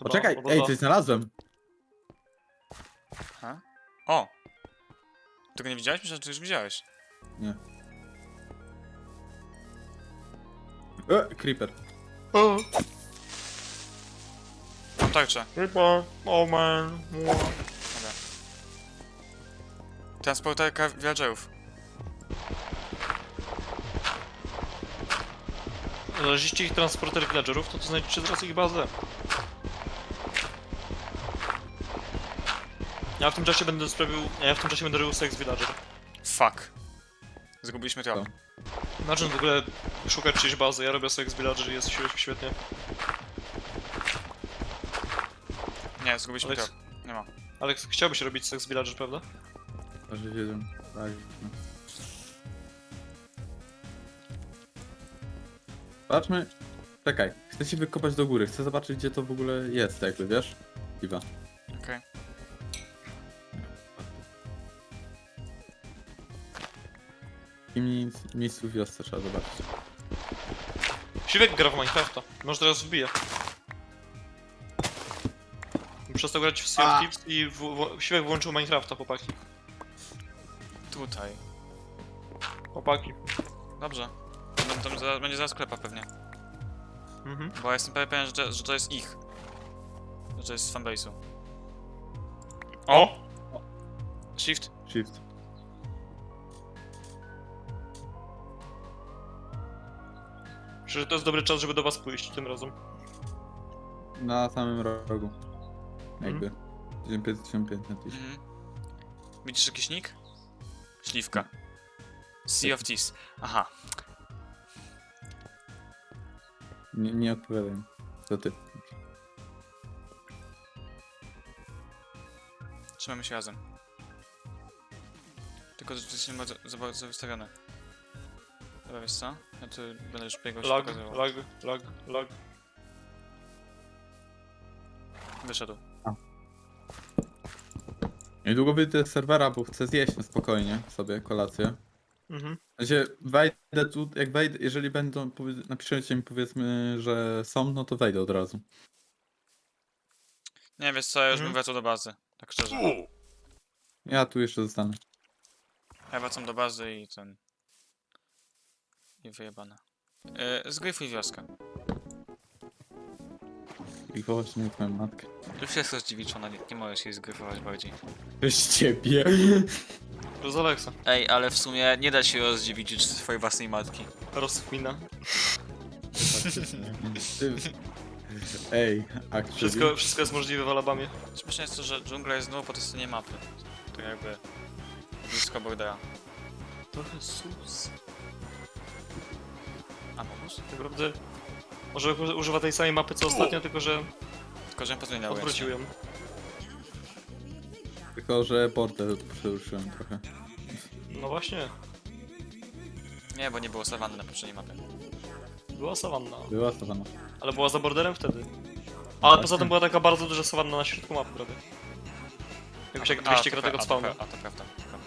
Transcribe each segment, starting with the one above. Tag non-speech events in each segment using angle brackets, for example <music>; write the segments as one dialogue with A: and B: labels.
A: Poczekaj,
B: Chyba
A: ej,
B: oboza.
A: coś znalazłem.
C: Ha? O! Tego nie widziałeś? Myślałem, że to już widziałeś.
A: Nie. E, creeper.
B: O,
C: Mam tarczę.
B: Chyba, oh man, mua.
C: Dobra. Transporterka villagerów.
B: Znaleźliście ich transporter villagerów, to to znajdziecie teraz ich bazę. Ja w tym czasie będę sprawił... Ja w tym czasie będę robił seks villager.
C: Fuck. Zgubiliśmy.
A: Co?
B: Znaczy w ogóle szukać czyjś bazy, ja robię seks villager i jest świe- świetnie.
C: Nie, zgubiliśmy
B: Alex.
C: trop. Nie ma.
B: Ale ch- chciałbyś robić seks villager, prawda?
A: Aż wiedziałem. Tak. no. Patrzmy. Czekaj, chcę się wykopać do góry. Chcę zobaczyć, gdzie to w ogóle jest, jakby, wiesz? Piwa.
C: Okej.
A: Jakim miejsc- miejscu w wiosce trzeba zobaczyć.
B: Siwek gra w Minecrafta. Może teraz wbije. Przestał grać w Sea
A: A.
B: of Thieves i w, w, Siwek włączył Minecrafta, chłopaki.
C: Tutaj.
B: Chłopaki.
C: Dobrze. Będą tam zaraz, będzie zaraz sklepa pewnie.
B: Mhm.
C: Bo ja jestem prawie pewien, że to, że to jest ich. Że to jest z fanbase'u.
B: O!
C: Shift.
A: Shift.
B: Myślę, że to jest dobry czas, żeby do was pójść tym razem.
A: Na samym rogu. Jakby. 1500 na tyś.
C: Mhm. Widzisz jakiś nick? Śliwka. Sea of Thieves. Aha.
A: Nie, nie odpowiadaj. To ty.
C: Trzymamy się razem. Tylko, że to jest nie bardzo za bardzo wystawione. Dobra, wiesz co? Ja tu będę już biegał się
B: Lag,
C: pokazywał.
B: lag, lag, lag.
C: Wyszedł.
A: Niedługo wyjdę z serwera, bo chcę zjeść na spokojnie sobie kolację.
B: Mhm.
A: W sensie wejdę tu, jak wejdę, jeżeli będą, powie- napiszecie mi powiedzmy, że są, no to wejdę od razu.
C: Nie, wiesz co, ja już
B: Mhm.
C: bym wracał do bazy. Tak szczerze.
A: Ja tu jeszcze zostanę.
C: Ja wracam do bazy i ten... I wyjebane. Yy, zgryfuj wioskę.
A: I właśnie twoją matkę.
C: Już jest rozdziewiczona, nie, nie możesz jej zgryfować bardziej.
A: Przez ciebie.
B: To z Alexa.
C: Ej, ale w sumie nie da się rozdziewiczyć swojej własnej matki.
B: Rozkmina.
A: Ty- <laughs> Ej, a
B: Wszystko, wszystko jest możliwe w Alabamie.
C: Śmieszne jest to, że dżungla jest znowu po tej stronie mapy. To jakby... Blisko bordera.
B: Trochę sus.
C: A?
B: Tak naprawdę... Może używa tej samej mapy co ostatnio, tylko że
C: Tylko, że pozmieniał
B: odwrócił ją.
A: Tylko, że portę przeruszyłem trochę.
B: No właśnie.
C: Nie, bo nie było sawanny na poprzedniej mapie.
B: Była sawanna.
A: Była sawana.
B: Ale była za borderem wtedy. Ale poza tym była taka bardzo duża sawanna na środku mapy prawie. Jakoś jak 200
C: to
B: kratek od
C: a, to
B: spawna.
C: A, to prawda. prawda.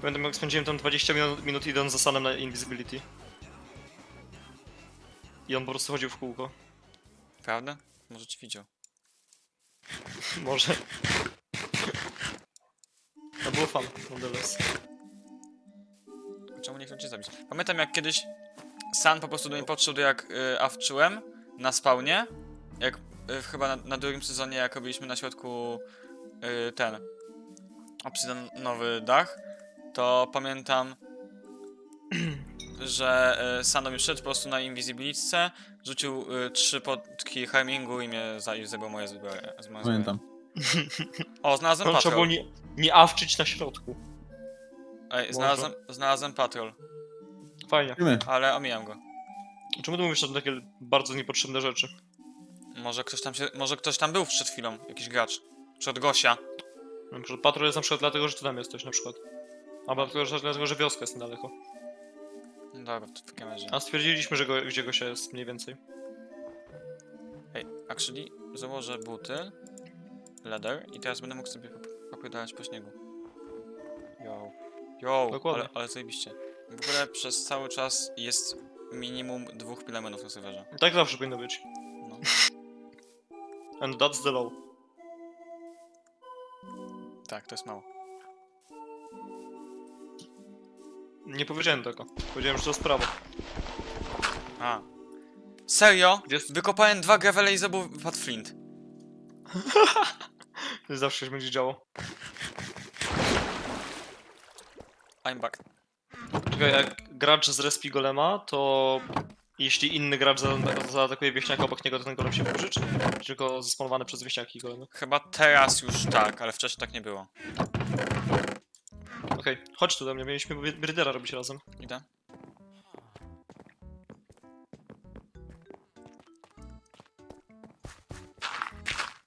B: Pamiętam jak spędziłem tam 20 minut, minut idąc za Sanem na Invisibility. I on po prostu chodził w kółko.
C: Prawda? Może ci widział. <laughs>
B: Może. To było fan, nonetheless.
C: Czemu nie chcą cię zabić? Pamiętam jak kiedyś San po prostu do mnie podszedł jak y, awczyłem na spawnie. Jak y, chyba na, na drugim sezonie jak robiliśmy na środku y, ten obsydianowy dach, to pamiętam, że y, San do mnie szedł po prostu na invisibilitce, rzucił y, trzy potki harmingu i mnie za, i zabrał moje zbroje. z mojej
A: Pamiętam.
C: O, znalazłem
B: No, trzeba było
C: patrol.
B: nie, nie awczyć na środku.
C: Ej, znalazłem, znalazłem patrol,
B: Fajnie.
C: Ale omijam go.
B: Czemu ty mówisz tam takie bardzo niepotrzebne rzeczy?
C: Może ktoś tam się, może ktoś tam był przed chwilą, jakiś gracz. Od Gosia.
B: Na przykład patrol jest na przykład dlatego, że ty tam jesteś na przykład. Albo dlatego, że, dlatego, że wioska jest niedaleko.
C: No dobra, to w takim razie.
B: A stwierdziliśmy, że go, gdzie go się jest mniej więcej.
C: Ej, actually, założę buty, leather i teraz będę mógł sobie pop- po śniegu. Yo. Yo,
B: Dokładnie.
C: ale, ale zajebiście. W ogóle przez cały czas jest minimum dwóch pilemenów na serwerze.
B: Tak zawsze powinno być.
C: No. <laughs>
B: And that's the law.
C: Tak, to jest mało.
B: Nie powiedziałem tego. Powiedziałem, że to jest prawo.
C: A. Serio?
B: Jest-
C: Wykopałem dwa gravele i zabył wypadł flint. <laughs>
B: Zawsze się będzie działo.
C: I'm back.
B: Czekaj, jak gracz z respi golema, to jeśli inny gracz za- zaatakuje wieśniaka obok niego, to ten golem się burzy, czy czy tylko zesponowany przez wieśniaki golemy?
C: Chyba teraz już tak, ale wcześniej tak nie było.
B: Okej, chodź tu do mnie, mieliśmy Bridera robić razem.
C: Idę.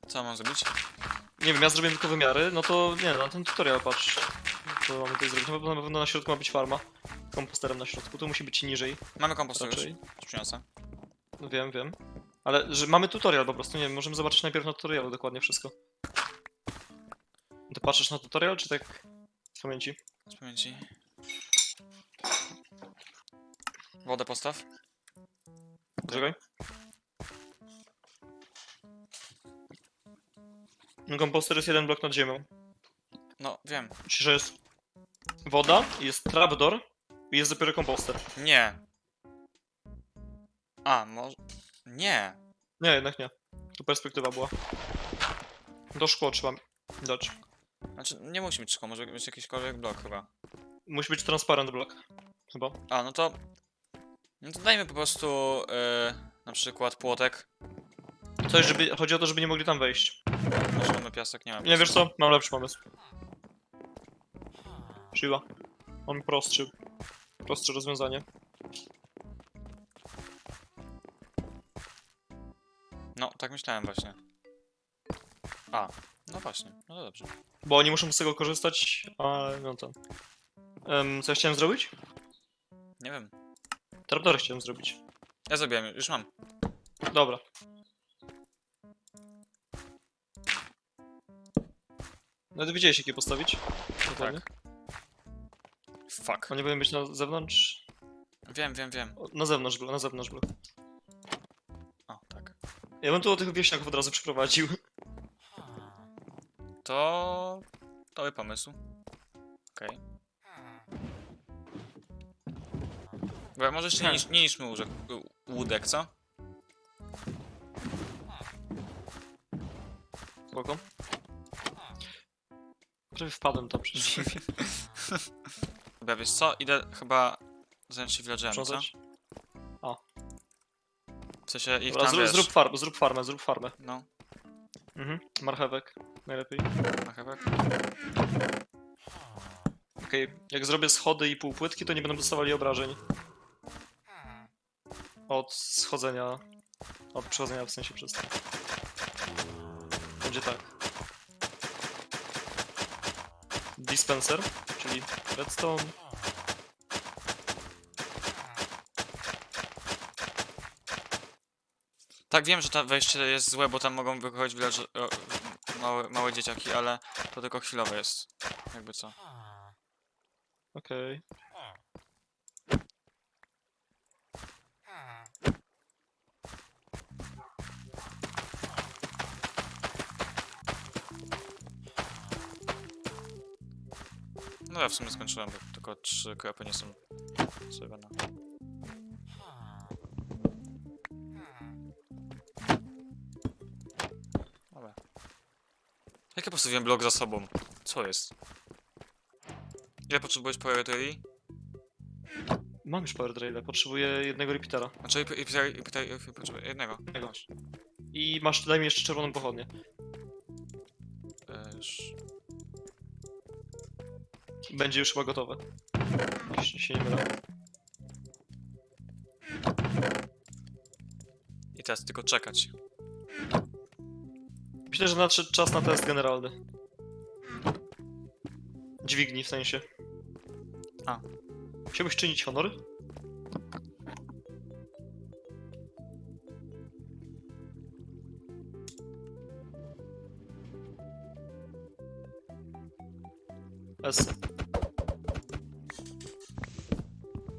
C: Co mam zrobić?
B: Nie wiem, ja zrobiłem tylko wymiary, no to nie, na ten tutorial patrz. To mamy tutaj zrobić, no bo na pewno na środku ma być farma. Komposterem na środku, to musi być niżej
C: Mamy kompost już.
B: raczej.
C: Przyniosę.
B: No wiem, wiem. Ale że mamy tutorial po prostu, nie wiem, możemy zobaczyć najpierw na tutorialu dokładnie wszystko. Ty patrzysz na tutorial, czy tak z pamięci?
C: Z pamięci. Wodę postaw.
B: Czekaj. Komposter jest jeden blok nad ziemią.
C: No, wiem.
B: Czyli, że jest woda, jest trapdoor i jest dopiero komposter.
C: Nie. A, może... Nie.
B: Nie, jednak nie. Tu perspektywa była. Do szkło trzeba dać.
C: Znaczy, nie musi być szkło, może być jakiśkolwiek blok chyba.
B: Musi być transparent blok. Chyba.
C: A, no to... No to dajmy po prostu yy, na przykład płotek.
B: Coś, żeby. Chodzi o to, żeby nie mogli tam wejść.
C: Może mamy piasek, nie mamy
B: Nie wiesz co? Mam lepszy pomysł. Siła. Mam prostszy. Prostsze rozwiązanie.
C: No, tak myślałem właśnie. A, no właśnie, no to dobrze.
B: Bo oni muszą z tego korzystać, a no to. Um, co ja chciałem zrobić?
C: Nie wiem.
B: Trapdory chciałem zrobić.
C: Ja zrobiłem, już mam.
B: Dobra. No ty wiedziałeś jakie postawić? Dokładnie.
C: Fuck.
B: Oni powinien być na zewnątrz.
C: Wiem, wiem, wiem.
B: o, Na zewnątrz blok, na zewnątrz blok.
C: O, tak.
B: Ja bym tu tych wieśniaków od razu przyprowadził.
C: To... Dobry pomysł. Okej. Dobra, może jeszcze nie, niż, nie niszmy łóżek, łódek, co?
B: Spoko. Prawie wpadłem tam przez chwilę. <laughs>
C: Dobra, wiesz co? Idę chyba zająć się villagerami, co?
B: Przątać.
C: W sensie ich
B: Dobra,
C: tam,
B: zrób,
C: wiesz...
B: zrób farmę, zrób farmę, zrób farmę.
C: No,
B: Mhm. Marchewek. Najlepiej.
C: na chewek.
B: Okej, jak zrobię schody i półpłytki, to nie będą dostawali obrażeń. Od schodzenia. Od przechodzenia w sensie przez to. Będzie tak. Dispenser, czyli redstone.
C: Tak, wiem, że to wejście jest złe, bo tam mogą wychodzić villager... o, małe, małe dzieciaki, ale to tylko chwilowe jest. Jakby co.
B: Okej.
C: No ja w sumie skończyłem, bo tylko trzy kropy nie są zrobione. Jak ja postawiłem blok za sobą? Co jest? Ile potrzebujesz power tree?
B: Mam już power draile, potrzebuję jednego repeatera.
C: Znaczy, i- i- potrzebuję jednego.
B: Jednego.
C: Masz.
B: I masz, daj mi jeszcze czerwoną pochodnię.
C: E, już-
B: Będzie już chyba gotowe. Jeśli się nie mylę.
C: I teraz tylko czekać.
B: Myślę, że nadszedł czas na test generalny. Dźwigni w sensie.
C: A.
B: Chciałbyś czynić honory? S.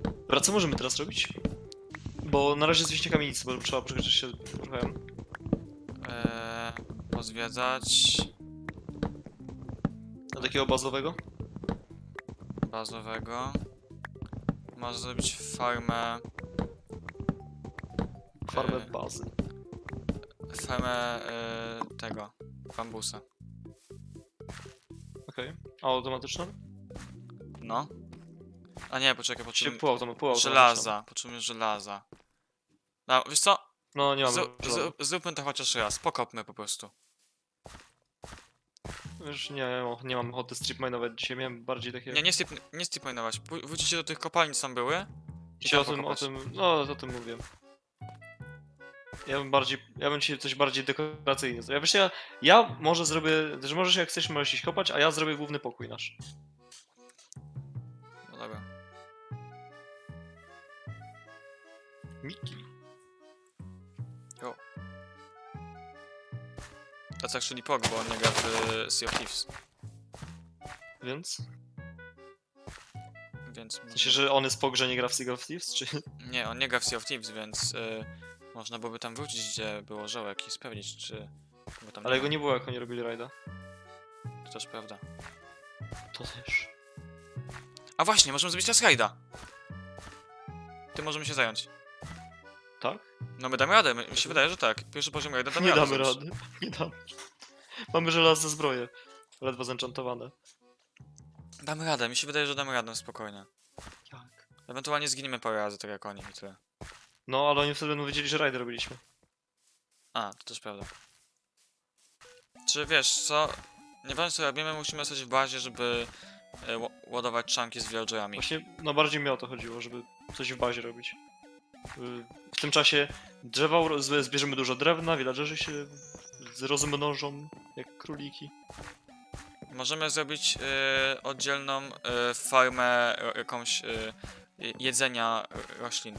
B: Dobra, co możemy teraz robić? Bo na razie z wieśniakami nic, bo trzeba przekroczyć się trochę.
C: Pozwiedzać
B: Do takiego bazowego?
C: bazowego. Można zrobić farmę.
B: Farmę
C: e,
B: bazy.
C: Farmę e, tego. Bambusa.
B: Okej. A automatyczną?
C: No. A nie, poczekaj,
B: Czy
C: potrzebuję.
B: półautomatyczną? Półautomatyczną.
C: Żelaza, potrzebuję żelaza. No, wiesz co?
B: No nie mam.
C: Zrób- Zróbmy to chociaż raz, pokopmy po prostu.
B: Wiesz, nie, nie mam ochoty strip minować dzisiaj, miałem bardziej takie...
C: Nie, nie, strip, nie stripminować. Wrócicie do tych kopalni, co tam były. i
B: Dzisiaj o
C: tam
B: tym, o
C: pokopać.
B: tym, no o tym mówię. Ja bym bardziej, ja bym dzisiaj coś bardziej dekoracyjnie zrobił. Ja ja, ja może zrobię, że możesz jak chcesz, możesz iść kopać, a ja zrobię główny pokój nasz.
C: No dobra.
B: Miki.
C: To co czyli Pog, bo on nie gra w y, Sea of Thieves.
B: Więc?
C: Więc.
B: W sensie, że on jest po grze, nie gra w Sea of Thieves, czy... <laughs>
C: Nie, on nie gra w Sea of Thieves, więc y, można byłoby tam wrócić, gdzie było żołek i sprawdzić, czy. Bo tam
B: Ale
C: ma.
B: nie było, jak oni robili rajda.
C: To też prawda.
B: To też.
C: A właśnie, możemy zrobić teraz rajda. Ty możemy się zająć.
B: Tak?
C: No my damy radę, my, mi się wydaje, że tak. Pierwszy poziom rajda damy
B: nie
C: radę.
B: damy
C: zrobić.
B: rady. <laughs> Nie damy. Mamy żelazne zbroje. Ledwo zenchantowane.
C: Damy radę, mi się wydaje, że damy radę, spokojnie.
B: Jak?
C: Ewentualnie zginiemy parę razy, tak jak oni i tyle.
B: No, ale oni wtedy będą wiedzieli, że rajdy robiliśmy.
C: A, to też prawda. Czy wiesz co? Nieważne co robimy, musimy stać w bazie, żeby e, ła- ładować czanki z villagerami.
B: Właśnie, no bardziej mi o to chodziło, żeby coś w bazie robić. Y, W tym czasie drzewa zbierzemy dużo drewna, villagerzy się rozmnożą jak króliki.
C: Możemy zrobić e, oddzielną e, farmę e, jakąś je- jedzenia roślin.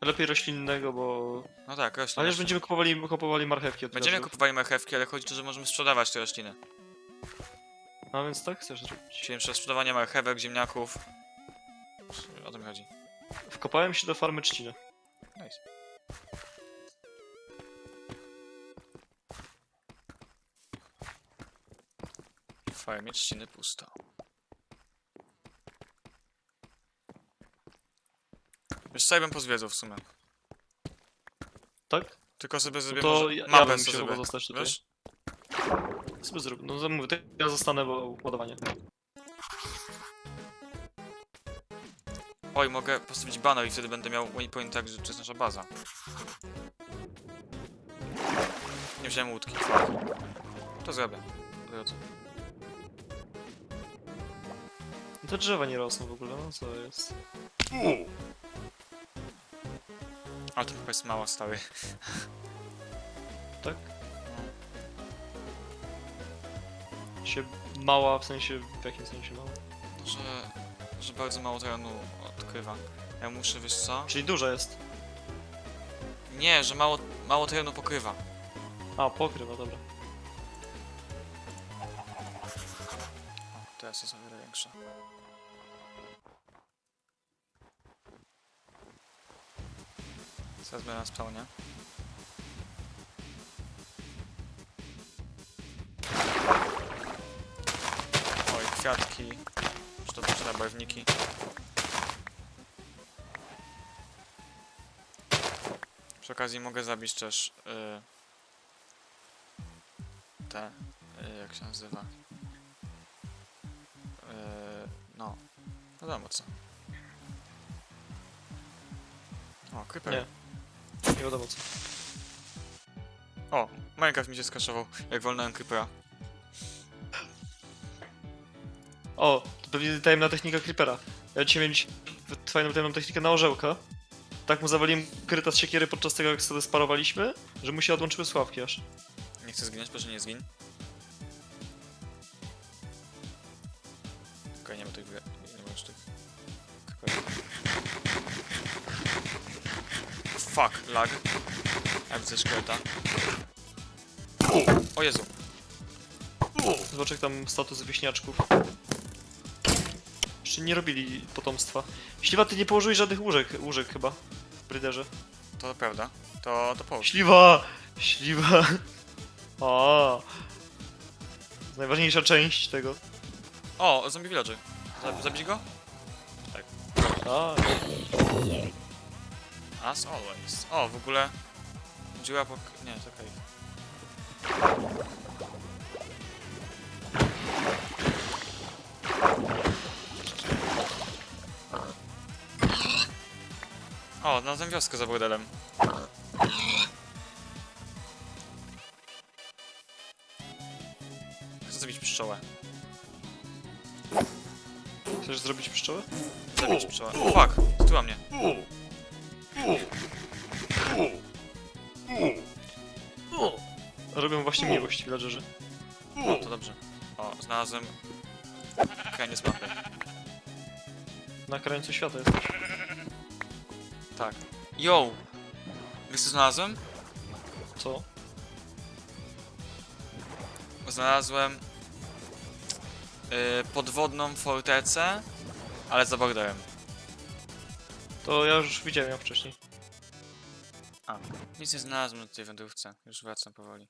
B: Lepiej roślinnego, bo...
C: No tak, roślin.
B: Ale już będziemy kupowali, kupowali marchewki od
C: Będziemy kupowali marchewki, ale chodzi o to, że możemy sprzedawać te rośliny.
B: A więc tak chcesz zrobić.
C: Czyli sprzedawanie marchewek, ziemniaków. O to mi chodzi.
B: Wkopałem się do farmy trzciny.
C: Nice. W farmie trzciny pusto. Wiesz co, ja bym pozwiedzał w sumie.
B: Tak?
C: Tylko sobie zrobię
B: to
C: może
B: ja- ja
C: mapę
B: bym
C: sobie
B: musiał
C: zrobię.
B: zostać tutaj.
C: Wiesz?
B: Sobie zrób. No mówię, ja zostanę, bo ładowanie.
C: Oj, mogę postawić banner i wtedy będę miał waypoint tak, że to jest nasza baza. Nie wziąłem łódki. To zrobię. Po drodze.
B: No Te drzewa nie rosną w ogóle, no co jest?
C: Ale to chyba jest mało stały.
B: Tak? Się mała, w sensie, w jakim sensie mała?
C: Że, że bardzo mało terenu odkrywa. Ja muszę, wiesz co?
B: Czyli duża jest.
C: Nie, że mało, mało terenu pokrywa.
B: A, pokrywa, dobra.
C: Teraz jest o wiele większa. Zaraz będę na spawnie. Oj, kwiatki. Czy to też na barwniki? Przy okazji mogę zabić też y, te, y, jak się nazywa? Yy, no, wiadomo co. O, creeper.
B: Nie. Nie wiadomo co.
C: O, Minecraft mi się skaszował, jak wolnałem creepera.
B: O, pewnie tajemna technika creepera. Ja dzisiaj miałem fajną tajemną technikę na orzełka. Tak mu zawaliłem kryta z siekiery podczas tego, jak sobie sparowaliśmy, że mu się odłączyły sławki aż.
C: Nie chcę zginąć, proszę nie zgin. Okej, nie ma tych... nie ma już tych... Fuck, lag. Ja widzę szkieleta. O Jezu.
B: Zobacz jak tam status wieśniaczków. Jeszcze nie robili potomstwa. Śliwa, ty nie położyłeś żadnych łóżek, łóżek chyba. W bryderze.
C: To prawda. To, to połóż.
B: Śliwa! Śliwa! <laughs> O. Najważniejsza część tego.
C: O, zombie villager. Zab- Zabić go?
B: A,
C: As always. O, w ogóle... Dziura pok... Nie, to okej. O, znalazłem wioskę za bordelem. Chcę zabić pszczołę.
B: chcesz zrobić pszczołę?
C: Zabić pszczołę. O, fuck! Ztuła mnie.
B: Robią właśnie miłość villagerzy.
C: O, to dobrze. O, znalazłem... Kraniec mapy.
B: Na krańcu świata jesteś.
C: Tak. Yo! Wiesz co znalazłem?
B: Co?
C: Znalazłem... Yy, podwodną fortecę, ale za borderem.
B: To ja już widziałem ją wcześniej.
C: Nic nie znalazłem na tej wędrówce. Już wracam powoli.